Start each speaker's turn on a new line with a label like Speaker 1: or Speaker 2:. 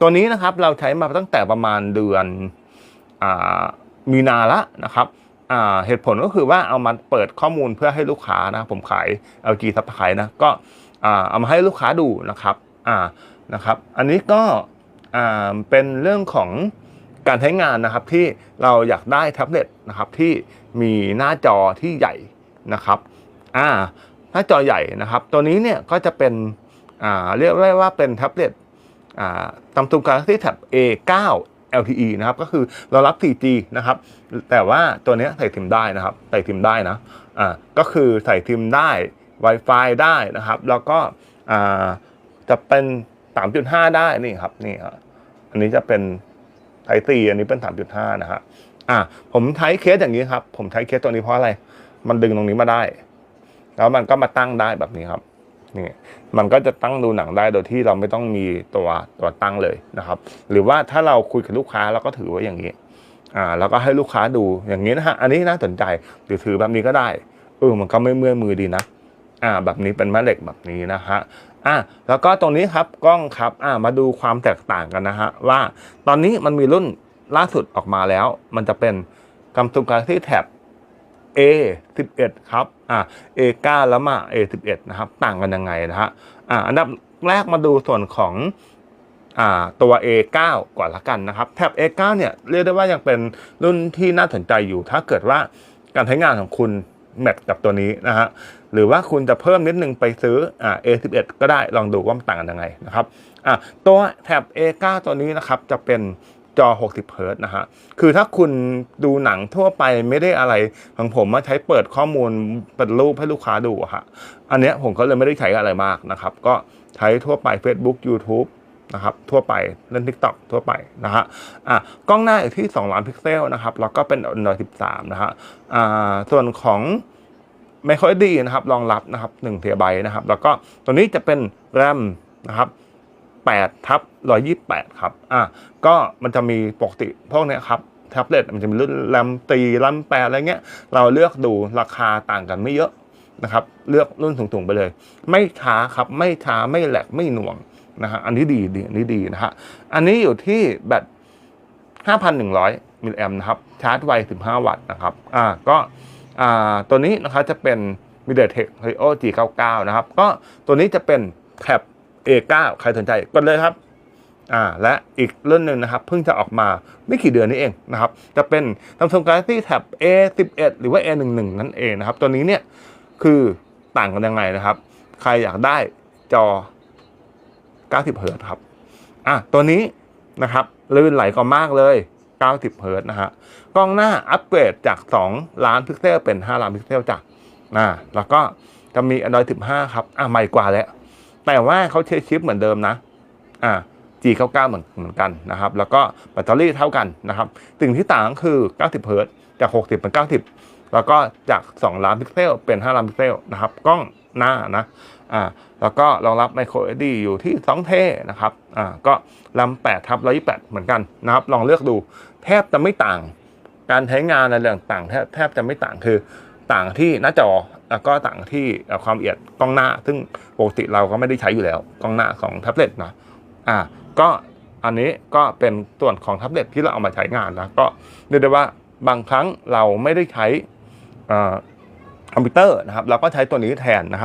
Speaker 1: ตัวนี้นะครับเราใช้มาตั้งแต่ประมาณเดือนอมีนาละนะครับเหตุผลก็คือว่าเอามาเปิดข้อมูลเพื่อให้ลูกค้านะผมขาย LG ซับขายนะก็เอามาให้ลูกค้าดูนะครับนะครับอันนี้ก็เป็นเรื่องของการใช้งานนะครับที่เราอยากได้แท็บเล็ตนะครับที่มีหน้าจอที่ใหญ่นะครับหน้าจอใหญ่นะครับ ตัวนี้เนี่ยก็จะเป็นเรียกได้ว่าเป็นแท็บเล็ต อ่า Samsung Galaxy Tab A9 LTE นะครับก็คือเรารับ 4G นะครับแต่ว่าตัวนี้ใส่ซิมได้นะครับใส่ซิมได้นะอ่าก็คือใส่ซิมได้ Wi-Fi ได้นะครับ แล้วก็อ่าจะเป็น 3.5 ได้นี่ครับนี่ครับอันนี้จะเป็นไทซีอันนี้เป็น 3.5 นะฮะอ่าผมใช้เคสอย่างนี้ครับ ผมใช้เคสตัวนี้เพราะอะไร มันดึงตรงนี้มาได้ แล้วมันก็มาตั้งได้แบบนี้ครับ นี่มันก็จะตั้งดูหนังได้โดยที่เราไม่ต้องมีตัวตัวตั้งเลยนะครับ หรือว่าถ้าเราคุยกับลูกค้าเราก็ถือไว้อย่างนี้อ่าแล้วก็ให้ลูกค้าดูอย่างนี้นะฮะอันนี้น่าสนใจหรือถือแบบนี้ก็ได้เออมันก็ไม่เมื่อยมือดีนะอ่าแบบนี้เป็นแม่เหล็กแบบนี้นะฮะอ่าแล้วก็ตรงนี้ครับกล้องครับอ่ามาดูความแตกต่างกันนะฮะว่าตอนนี้มันมีรุ่นล่าสุดออกมาแล้ว มันจะเป็น Samsung Galaxy Tab A 11 ครับอ่า A 9 แล้วมา A 11 นะครับ ต่างกันยังไงนะฮะอ่าอันดับแรกมาดูส่วนของอ่าตัว A 9 ก่อนละกันนะครับแท็บ A 9 เนี่ยเรียกได้ว่ายังเป็นรุ่นที่น่าสนใจอยู่ ถ้าเกิดว่าการใช้งานของคุณแมทกับตัวนี้นะฮะหรือว่าคุณจะเพิ่มนิดนึงไปซื้ออ่า A 11 ก็ได้ลองดูว่ามันต่างกันยังไงนะครับอ่าตัวแท็บ A 9 ตัวนี้นะครับจะเป็น จอ 60 เฮิรต์นะฮะ คือถ้าคุณดูหนังทั่วไปไม่ได้อะไรของผมมาใช้เปิดข้อมูลเป็นรูปให้ลูกค้าดูอะฮะ อันเนี้ยผมก็เลยไม่ได้ใช้อะไรมากนะครับ ก็ใช้ทั่วไป Facebook YouTube นะครับทั่วไปเล่น TikTok ทั่วไปนะฮะอะกล้องหน้าอยู่ที่ 2 ล้านพิกเซลนะครับแล้วก็เป็น Android 13 นะฮะอ่าส่วนของ Micro SD นะครับรองรับนะครับ1เทราไบนะครับ แล้วก็ตัวนี้จะเป็น RAM นะครับ 8ทับ128 ครับ อะ ก็มันจะมีปกติพวกนี้ครับแท็บเล็ตมันจะมีรุ่นแรมตีแรมแปดอะไรเงี้ย เราเลือกดูราคาต่างกันไม่เยอะนะครับ เลือกรุ่นสูงๆไปเลย ไม่ช้าครับ ไม่ช้า ไม่แหลก ไม่หน่วงนะฮะ อันนี้ดีดีอันนี้ดีนะฮะ อันนี้อยู่ที่แบต5,100 มิลลิแอมนะครับ ชาร์จไว 15 วัตต์นะครับ อ่า ก็อ่าตัวนี้นะครับจะเป็น MediaTek Helio G99 นะครับ ก็ตัวนี้จะเป็นแท็บ A9 ใครสนใจกดเลยครับอ่าและอีกเรุ่นหนึ่งนะครับ เพิ่งจะออกมาไม่กี่เดือนนี้เองนะครับ จะเป็น Samsung Galaxy Tab A11 หรือว่า A11 นั่นเองนะครับ ตัวนี้เนี่ยคือต่างกันยังไงนะครับ ใครอยากได้จอ 90เฮิรต์ครับอะตัวนี้นะครับลื่นไหลกว่ามากเลย 90เฮิรต์นะฮะกล้องหน้าอัปเกรดจาก 2 ล้านพิกเซลเป็น 5 ล้านพิกเซลจ้ะอ่าแล้วก็จะมี Android 15 ครับอะใหม่กว่าแล้ว แต่ว่าเขาใช้ชิปเหมือนเดิมนะ อ่า G99 เหมือนเหมือนกันนะครับ แล้วก็แบตเตอรี่เท่ากันนะครับสิ่งที่ต่างคือ 90เฮิรตจาก 60 เป็น 90 แล้วก็จาก 2 ล้านพิกเซลเป็น 5 ล้านพิกเซลนะครับ กล้องหน้านะ อ่า แล้วก็รองรับ micro SD อยู่ที่ 2 เทนะครับ อ่า ก็ลำ8ทับ128 เหมือนกันนะครับ ลองเลือกดู แทบจะไม่ต่าง การใช้งานในเรื่องต่างแทบแทบจะไม่ต่างคือ ต่างที่หน้าจอแล้วก็ต่างที่ความละเอียดกล้องหน้า ซึ่งปกติเราก็ไม่ได้ใช้อยู่แล้วกล้องหน้าของแท็บเล็ตนะอ่าก็อันนี้ก็เป็นส่วนของแท็บเล็ตที่เราเอามาใช้งานนะก็เรียกได้ว่าบางครั้งเราไม่ได้ใช้อ่าคอมพิวเตอร์นะครับเราก็ใช้ตัวนี้แทนนะครับ